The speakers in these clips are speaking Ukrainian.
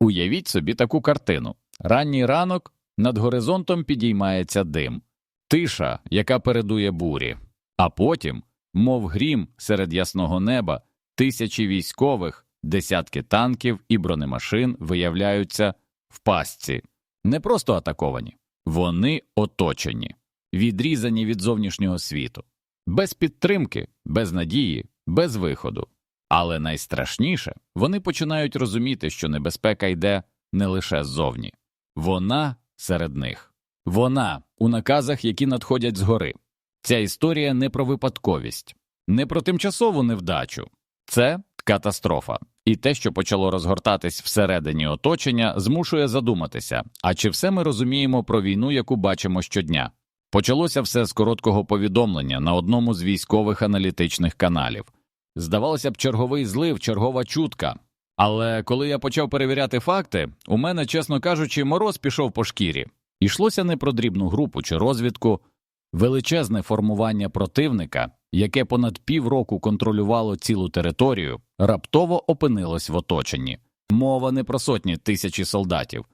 Уявіть собі таку картину: ранній ранок над горизонтом підіймається дим, тиша, яка передує бурі, а потім, мов грім серед ясного неба, тисячі військових, десятки танків і бронемашин виявляються в пастці, не просто атаковані, вони оточені, відрізані від зовнішнього світу, без підтримки, без надії, без виходу. Але найстрашніше вони починають розуміти, що небезпека йде не лише ззовні, вона серед них, вона у наказах, які надходять згори. Ця історія не про випадковість, не про тимчасову невдачу, це катастрофа. І те, що почало розгортатись всередині оточення, змушує задуматися, а чи все ми розуміємо про війну, яку бачимо щодня? Почалося все з короткого повідомлення на одному з військових аналітичних каналів. Здавалося б, черговий злив, чергова чутка. Але коли я почав перевіряти факти, у мене, чесно кажучи, мороз пішов по шкірі. Ішлося не про дрібну групу чи розвідку, величезне формування противника, яке понад півроку контролювало цілу територію, раптово опинилось в оточенні. Мова не про сотні тисячі солдатів,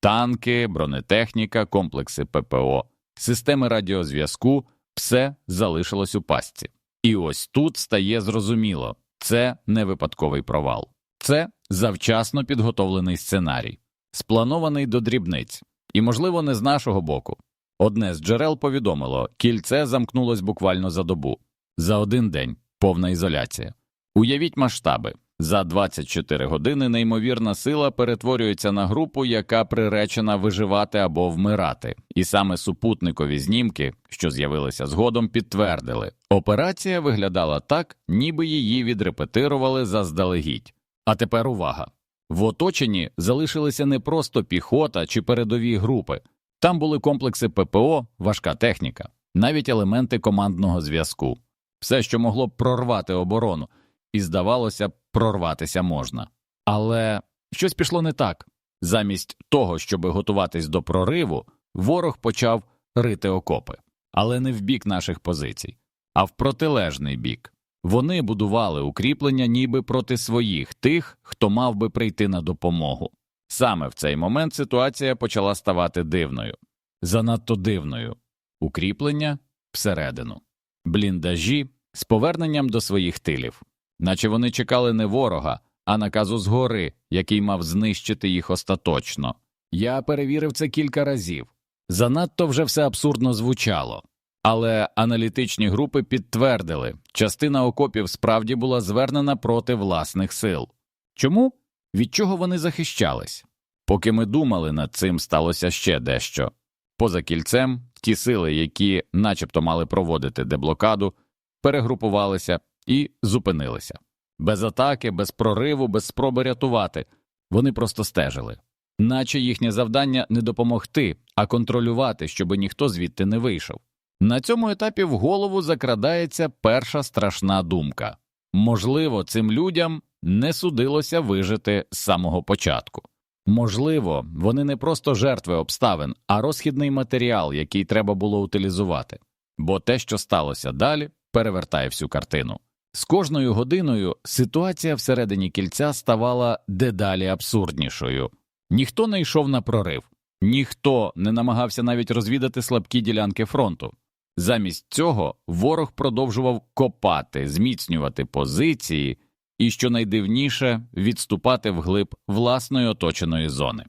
танки, бронетехніка, комплекси ППО, системи радіозв'язку все залишилось у пастці. І ось тут стає зрозуміло. Це не випадковий провал, це завчасно підготовлений сценарій, спланований до дрібниць, і, можливо, не з нашого боку. Одне з джерел повідомило кільце замкнулось буквально за добу, за один день повна ізоляція. Уявіть масштаби за 24 години неймовірна сила перетворюється на групу, яка приречена виживати або вмирати, і саме супутникові знімки, що з'явилися згодом, підтвердили, операція виглядала так, ніби її відрепетирували заздалегідь. А тепер увага. В оточенні залишилися не просто піхота чи передові групи, там були комплекси ППО, важка техніка, навіть елементи командного зв'язку, все, що могло б прорвати оборону, і, здавалося б, прорватися можна. Але щось пішло не так. Замість того, щоб готуватись до прориву, ворог почав рити окопи, але не в бік наших позицій, а в протилежний бік. Вони будували укріплення ніби проти своїх тих, хто мав би прийти на допомогу. Саме в цей момент ситуація почала ставати дивною, занадто дивною укріплення всередину, бліндажі з поверненням до своїх тилів, наче вони чекали не ворога, а наказу згори, який мав знищити їх остаточно. Я перевірив це кілька разів. Занадто вже все абсурдно звучало. Але аналітичні групи підтвердили, частина окопів справді була звернена проти власних сил. Чому? Від чого вони захищались? Поки ми думали над цим, сталося ще дещо. Поза кільцем, ті сили, які начебто мали проводити деблокаду, перегрупувалися і зупинилися. Без атаки, без прориву, без спроби рятувати. Вони просто стежили. Наче їхнє завдання не допомогти, а контролювати, щоби ніхто звідти не вийшов. На цьому етапі в голову закрадається перша страшна думка можливо, цим людям не судилося вижити з самого початку. Можливо, вони не просто жертви обставин, а розхідний матеріал, який треба було утилізувати, бо те, що сталося далі, перевертає всю картину. З кожною годиною ситуація всередині кільця ставала дедалі абсурднішою. Ніхто не йшов на прорив, ніхто не намагався навіть розвідати слабкі ділянки фронту. Замість цього ворог продовжував копати, зміцнювати позиції і, що найдивніше, відступати вглиб власної оточеної зони.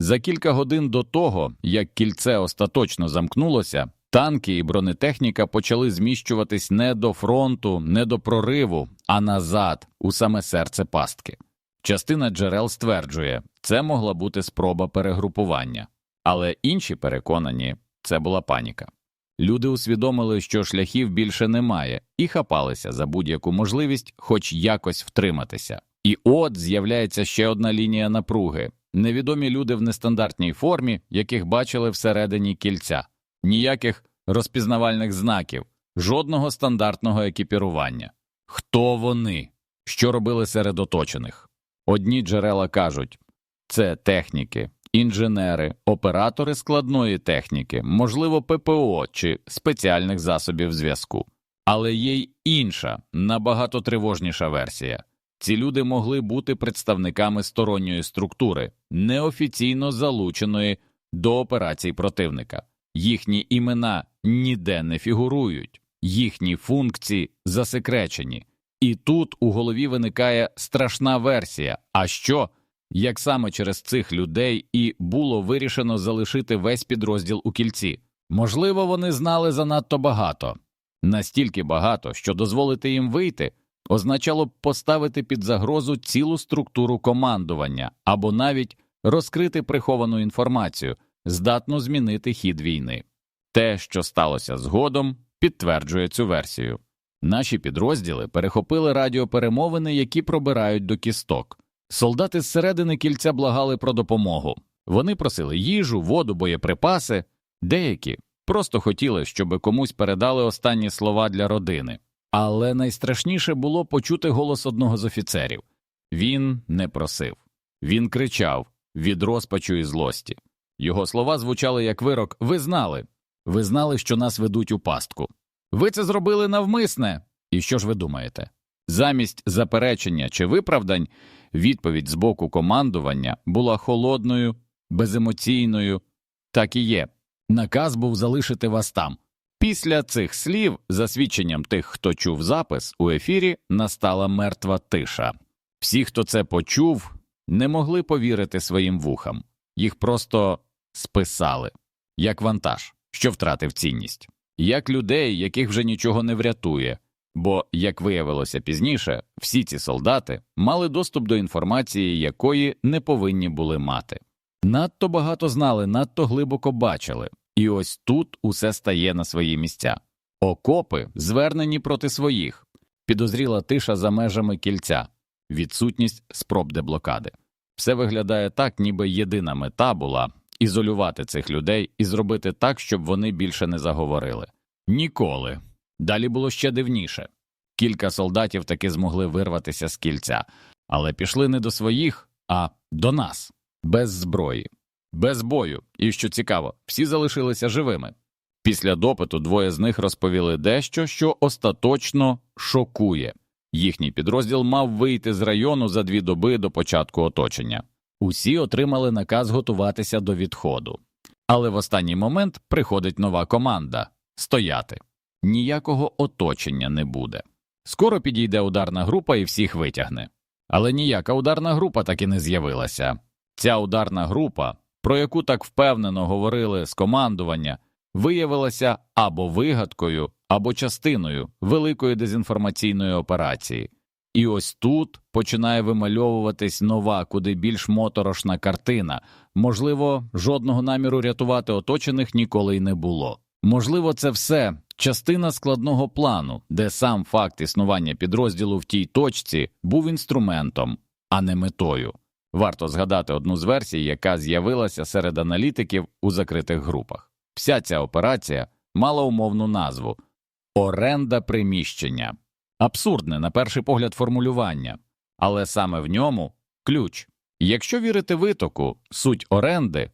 За кілька годин до того, як кільце остаточно замкнулося, танки і бронетехніка почали зміщуватись не до фронту, не до прориву, а назад, у саме серце пастки. Частина джерел стверджує, це могла бути спроба перегрупування, але інші переконані, це була паніка. Люди усвідомили, що шляхів більше немає, і хапалися за будь-яку можливість хоч якось втриматися. І от з'являється ще одна лінія напруги невідомі люди в нестандартній формі, яких бачили всередині кільця, ніяких розпізнавальних знаків, жодного стандартного екіпірування. Хто вони? Що робили серед оточених? Одні джерела кажуть це техніки, інженери, оператори складної техніки, можливо, ППО чи спеціальних засобів зв'язку. Але є й інша, набагато тривожніша версія ці люди могли бути представниками сторонньої структури, неофіційно залученої до операцій противника. Їхні імена ніде не фігурують, їхні функції засекречені. І тут у голові виникає страшна версія. А що, як саме через цих людей і було вирішено залишити весь підрозділ у кільці? Можливо, вони знали занадто багато, настільки багато, що дозволити їм вийти означало б поставити під загрозу цілу структуру командування або навіть розкрити приховану інформацію, здатну змінити хід війни. Те, що сталося згодом, підтверджує цю версію. Наші підрозділи перехопили радіоперемовини, які пробирають до кісток. Солдати зсередини кільця благали про допомогу. Вони просили їжу, воду, боєприпаси. Деякі просто хотіли, щоб комусь передали останні слова для родини. Але найстрашніше було почути голос одного з офіцерів. Він не просив, він кричав від розпачу і злості. Його слова звучали як вирок Ви знали, ви знали, що нас ведуть у пастку. Ви це зробили навмисне. І що ж ви думаєте? Замість заперечення чи виправдань відповідь з боку командування була холодною, беземоційною. Так і є. Наказ був залишити вас там. Після цих слів, за свідченням тих, хто чув запис, у ефірі настала мертва тиша. Всі, хто це почув, не могли повірити своїм вухам, їх просто списали як вантаж, що втратив цінність, як людей, яких вже нічого не врятує. Бо, як виявилося пізніше, всі ці солдати мали доступ до інформації, якої не повинні були мати. Надто багато знали, надто глибоко бачили, і ось тут усе стає на свої місця. Окопи звернені проти своїх, підозріла тиша за межами кільця, відсутність спроб деблокади. Все виглядає так, ніби єдина мета була ізолювати цих людей і зробити так, щоб вони більше не заговорили. Ніколи. Далі було ще дивніше. Кілька солдатів таки змогли вирватися з кільця, але пішли не до своїх, а до нас, без зброї, без бою, і що цікаво, всі залишилися живими. Після допиту двоє з них розповіли дещо, що остаточно шокує. Їхній підрозділ мав вийти з району за дві доби до початку оточення. Усі отримали наказ готуватися до відходу. Але в останній момент приходить нова команда стояти. Ніякого оточення не буде. Скоро підійде ударна група і всіх витягне. Але ніяка ударна група так і не з'явилася. Ця ударна група, про яку так впевнено говорили з командування, виявилася або вигадкою, або частиною великої дезінформаційної операції. І ось тут починає вимальовуватись нова, куди більш моторошна картина. Можливо, жодного наміру рятувати оточених ніколи й не було. Можливо, це все частина складного плану, де сам факт існування підрозділу в тій точці був інструментом, а не метою. Варто згадати одну з версій, яка з'явилася серед аналітиків у закритих групах. Вся ця операція мала умовну назву оренда приміщення. Абсурдне, на перший погляд, формулювання, але саме в ньому ключ. Якщо вірити витоку, суть оренди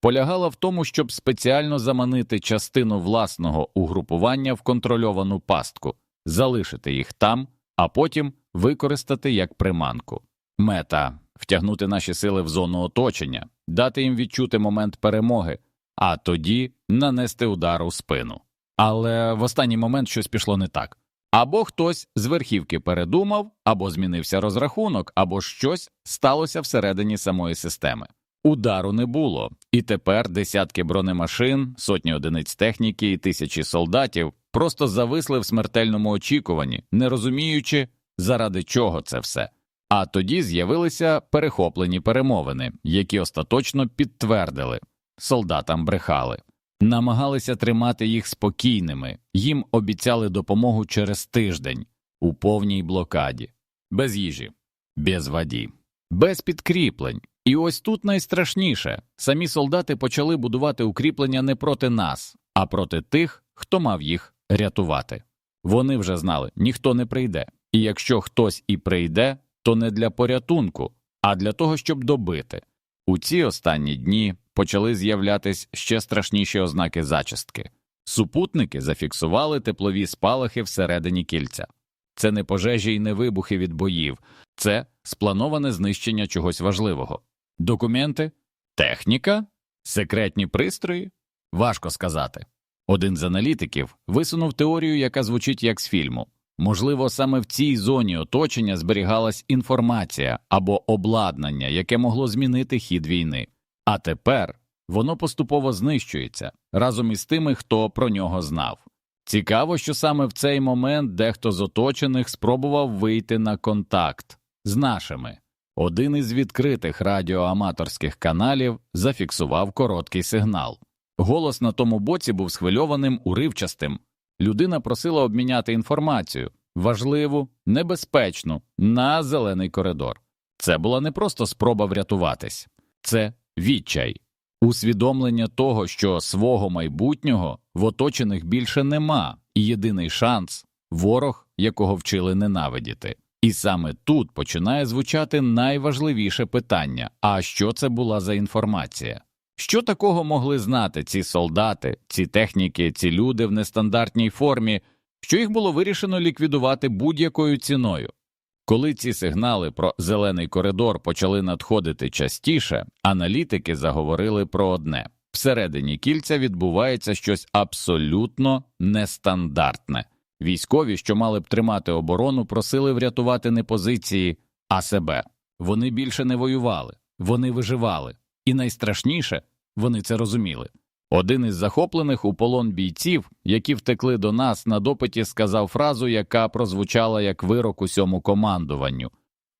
полягала в тому, щоб спеціально заманити частину власного угрупування в контрольовану пастку, залишити їх там, а потім використати як приманку. Мета втягнути наші сили в зону оточення, дати їм відчути момент перемоги, а тоді нанести удар у спину. Але в останній момент щось пішло не так. Або хтось з верхівки передумав, або змінився розрахунок, або щось сталося всередині самої системи. Удару не було, і тепер десятки бронемашин, сотні одиниць техніки і тисячі солдатів просто зависли в смертельному очікуванні, не розуміючи, заради чого це все. А тоді з'явилися перехоплені перемовини, які остаточно підтвердили солдатам брехали, намагалися тримати їх спокійними, їм обіцяли допомогу через тиждень у повній блокаді, без їжі, без воді, без підкріплень. І ось тут найстрашніше самі солдати почали будувати укріплення не проти нас, а проти тих, хто мав їх рятувати. Вони вже знали, ніхто не прийде, і якщо хтось і прийде, то не для порятунку, а для того, щоб добити. У ці останні дні почали з'являтись ще страшніші ознаки зачистки. Супутники зафіксували теплові спалахи всередині кільця. це не пожежі і не вибухи від боїв, це сплановане знищення чогось важливого. Документи, техніка, секретні пристрої важко сказати. Один з аналітиків висунув теорію, яка звучить як з фільму. Можливо, саме в цій зоні оточення зберігалась інформація або обладнання, яке могло змінити хід війни. А тепер воно поступово знищується разом із тими, хто про нього знав. Цікаво, що саме в цей момент дехто з оточених спробував вийти на контакт з нашими. Один із відкритих радіоаматорських каналів зафіксував короткий сигнал. Голос на тому боці був схвильованим, уривчастим. Людина просила обміняти інформацію важливу, небезпечну, на зелений коридор. Це була не просто спроба врятуватись, це відчай, усвідомлення того, що свого майбутнього в оточених більше нема, і єдиний шанс ворог, якого вчили ненавидіти. І саме тут починає звучати найважливіше питання: а що це була за інформація? Що такого могли знати ці солдати, ці техніки, ці люди в нестандартній формі, що їх було вирішено ліквідувати будь-якою ціною? Коли ці сигнали про зелений коридор почали надходити частіше, аналітики заговорили про одне всередині кільця відбувається щось абсолютно нестандартне. Військові, що мали б тримати оборону, просили врятувати не позиції, а себе. Вони більше не воювали, вони виживали, і найстрашніше вони це розуміли. Один із захоплених у полон бійців, які втекли до нас на допиті, сказав фразу, яка прозвучала як вирок усьому командуванню.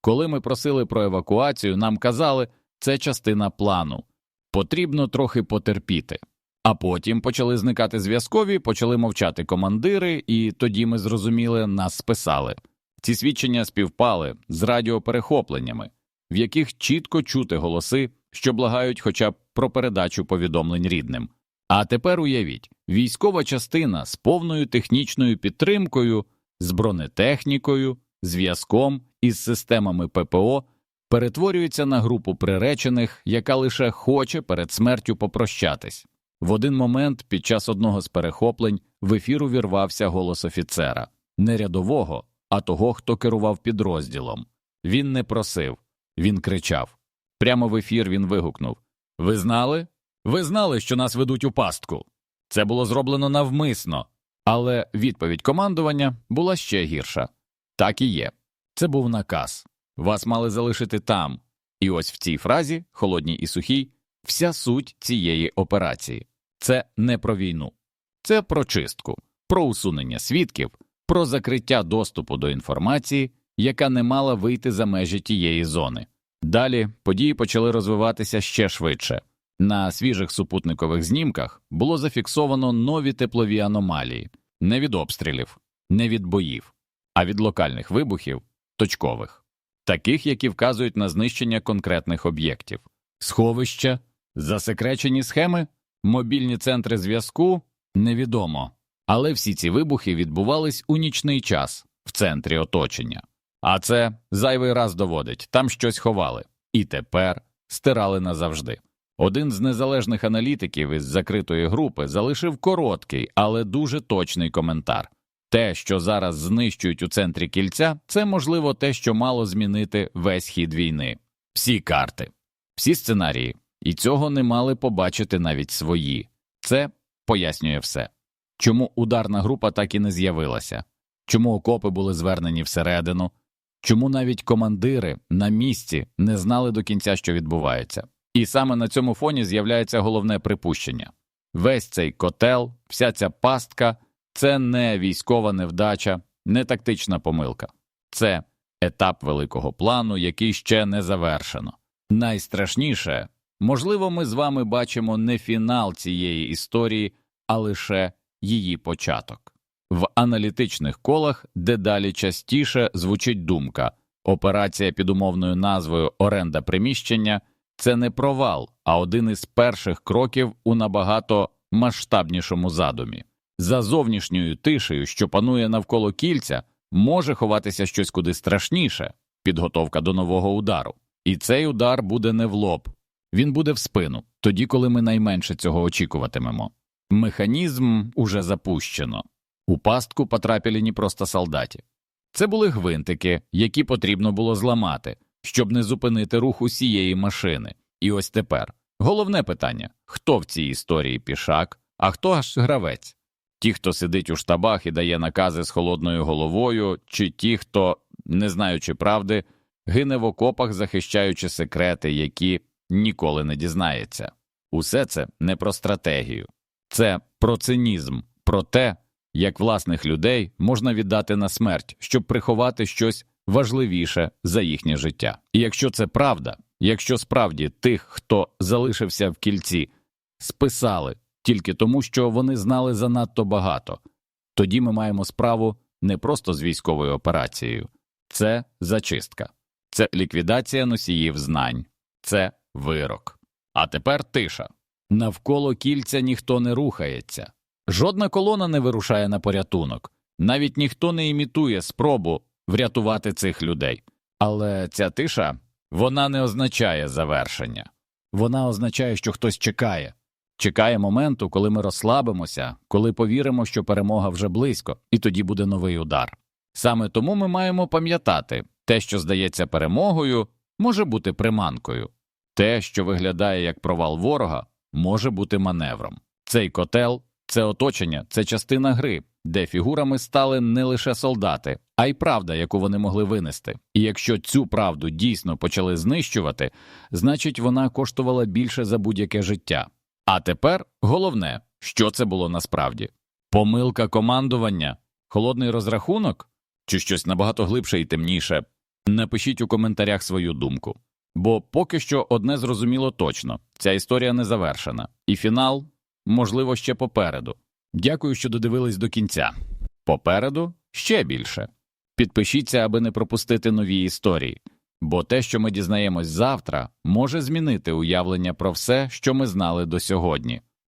Коли ми просили про евакуацію, нам казали, це частина плану. Потрібно трохи потерпіти. А потім почали зникати зв'язкові, почали мовчати командири, і тоді ми зрозуміли, нас списали. Ці свідчення співпали з радіоперехопленнями, в яких чітко чути голоси, що благають хоча б про передачу повідомлень рідним. А тепер уявіть, військова частина з повною технічною підтримкою, з бронетехнікою, зв'язком із системами ППО перетворюється на групу приречених, яка лише хоче перед смертю попрощатись. В один момент під час одного з перехоплень в ефір увірвався голос офіцера не рядового, а того, хто керував підрозділом. Він не просив, він кричав. Прямо в ефір він вигукнув Ви знали? Ви знали, що нас ведуть у пастку. Це було зроблено навмисно, але відповідь командування була ще гірша. Так і є. Це був наказ. Вас мали залишити там. І ось в цій фразі, холодній і сухій, вся суть цієї операції. Це не про війну, це про чистку, про усунення свідків, про закриття доступу до інформації, яка не мала вийти за межі тієї зони. Далі події почали розвиватися ще швидше. На свіжих супутникових знімках було зафіксовано нові теплові аномалії не від обстрілів, не від боїв, а від локальних вибухів точкових, таких, які вказують на знищення конкретних об'єктів, сховища, засекречені схеми, мобільні центри зв'язку невідомо. Але всі ці вибухи відбувались у нічний час в центрі оточення. А це зайвий раз доводить там щось ховали, і тепер стирали назавжди. Один з незалежних аналітиків із закритої групи залишив короткий, але дуже точний коментар. Те, що зараз знищують у центрі кільця, це можливо те, що мало змінити весь хід війни, всі карти, всі сценарії, і цього не мали побачити навіть свої. Це пояснює все. Чому ударна група так і не з'явилася, чому окопи були звернені всередину, чому навіть командири на місці не знали до кінця, що відбувається. І саме на цьому фоні з'являється головне припущення весь цей котел, вся ця пастка це не військова невдача, не тактична помилка, це етап великого плану, який ще не завершено. Найстрашніше, можливо, ми з вами бачимо не фінал цієї історії, а лише її початок. В аналітичних колах дедалі частіше звучить думка операція під умовною назвою Оренда приміщення це не провал, а один із перших кроків у набагато масштабнішому задумі. За зовнішньою тишею, що панує навколо кільця, може ховатися щось куди страшніше підготовка до нового удару. І цей удар буде не в лоб, він буде в спину, тоді, коли ми найменше цього очікуватимемо. Механізм уже запущено. У пастку потрапили не просто солдаті. Це були гвинтики, які потрібно було зламати, щоб не зупинити рух усієї машини. І ось тепер головне питання: хто в цій історії пішак, а хто аж гравець? Ті, хто сидить у штабах і дає накази з холодною головою, чи ті, хто, не знаючи правди, гине в окопах, захищаючи секрети, які ніколи не дізнається. Усе це не про стратегію, це про цинізм, про те, як власних людей можна віддати на смерть, щоб приховати щось важливіше за їхнє життя. І якщо це правда, якщо справді тих, хто залишився в кільці, списали тільки тому, що вони знали занадто багато, тоді ми маємо справу не просто з військовою операцією, це зачистка, це ліквідація носіїв знань, це вирок. А тепер тиша. Навколо кільця ніхто не рухається, жодна колона не вирушає на порятунок, навіть ніхто не імітує спробу врятувати цих людей. Але ця тиша вона не означає завершення, вона означає, що хтось чекає, чекає моменту, коли ми розслабимося, коли повіримо, що перемога вже близько, і тоді буде новий удар. Саме тому ми маємо пам'ятати те, що здається перемогою, може бути приманкою, те, що виглядає як провал ворога, може бути маневром. Цей котел це оточення, це частина гри, де фігурами стали не лише солдати, а й правда, яку вони могли винести. І якщо цю правду дійсно почали знищувати, значить вона коштувала більше за будь-яке життя. А тепер головне, що це було насправді помилка командування, холодний розрахунок чи щось набагато глибше і темніше. Напишіть у коментарях свою думку. Бо поки що одне зрозуміло точно ця історія не завершена, і фінал, можливо, ще попереду. Дякую, що додивились до кінця. Попереду ще більше. Підпишіться, аби не пропустити нові історії, бо те, що ми дізнаємось завтра, може змінити уявлення про все, що ми знали до сьогодні.